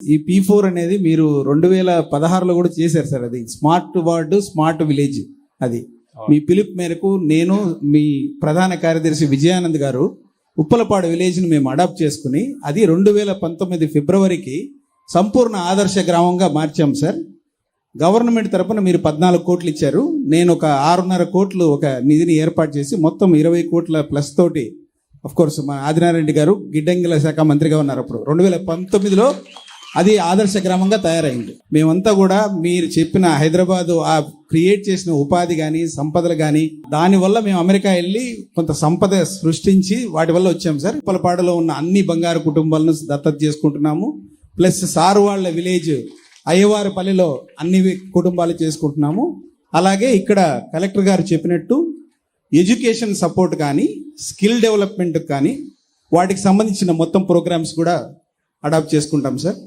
ఈ P four అనేది మీరు రెండు వేల పదహారులో కూడా చేశారు సార్ అది. స్మార్ట్ వార్డు స్మార్ట్ విలేజ్ అది. మీ పిలుపు మేరకు నేను మీ ప్రధాన కార్యదర్శి విజయానంద్ గారు ఉప్పలపాడు విలేజ్ని మేము అడాప్ట్ చేసుకుని అది రెండు వేల పంతొమ్మిది ఫిబ్రవరికి సంపూర్ణ ఆదర్శ గ్రామంగా మార్చాం సార్. గవర్నమెంట్ తరపున మీరు పద్నాలుగు కోట్లు ఇచ్చారు. నేను ఒక ఆరున్నర కోట్లు ఒక నిధిని ఏర్పాటు చేసి మొత్తం ఇరవై కోట్ల ప్లస్ తోటి అఫ్ కోర్స్ మా ఆదినారెడ్డి గారు గిడ్డంగిల శాఖ మంత్రిగా ఉన్నారు అప్పుడు. రెండు వేల పంతొమ్మిదిలో అది ఆదర్శ క్రమంగా తయారైంది. మేమంతా కూడా మీరు చెప్పిన హైదరాబాదు ఆ క్రియేట్ చేసిన ఉపాధి కానీ సంపదలు కానీ దానివల్ల మేము అమెరికా వెళ్ళి కొంత సంపద సృష్టించి వాటి వల్ల వచ్చాం సార్. ఉప్పలపాడులో ఉన్న అన్ని బంగారు కుటుంబాలను దత్తత చేసుకుంటున్నాము. ప్లస్ సారు వాళ్ళ విలేజ్ అయ్యవారిపల్లిలో అన్ని కుటుంబాలు చేసుకుంటున్నాము. అలాగే ఇక్కడ కలెక్టర్ గారు చెప్పినట్టు ఎడ్యుకేషన్ సపోర్ట్ కానీ స్కిల్ డెవలప్మెంట్ కానీ వాటికి సంబంధించిన మొత్తం ప్రోగ్రామ్స్ కూడా అడాప్ట్ చేసుకుంటాం సార్.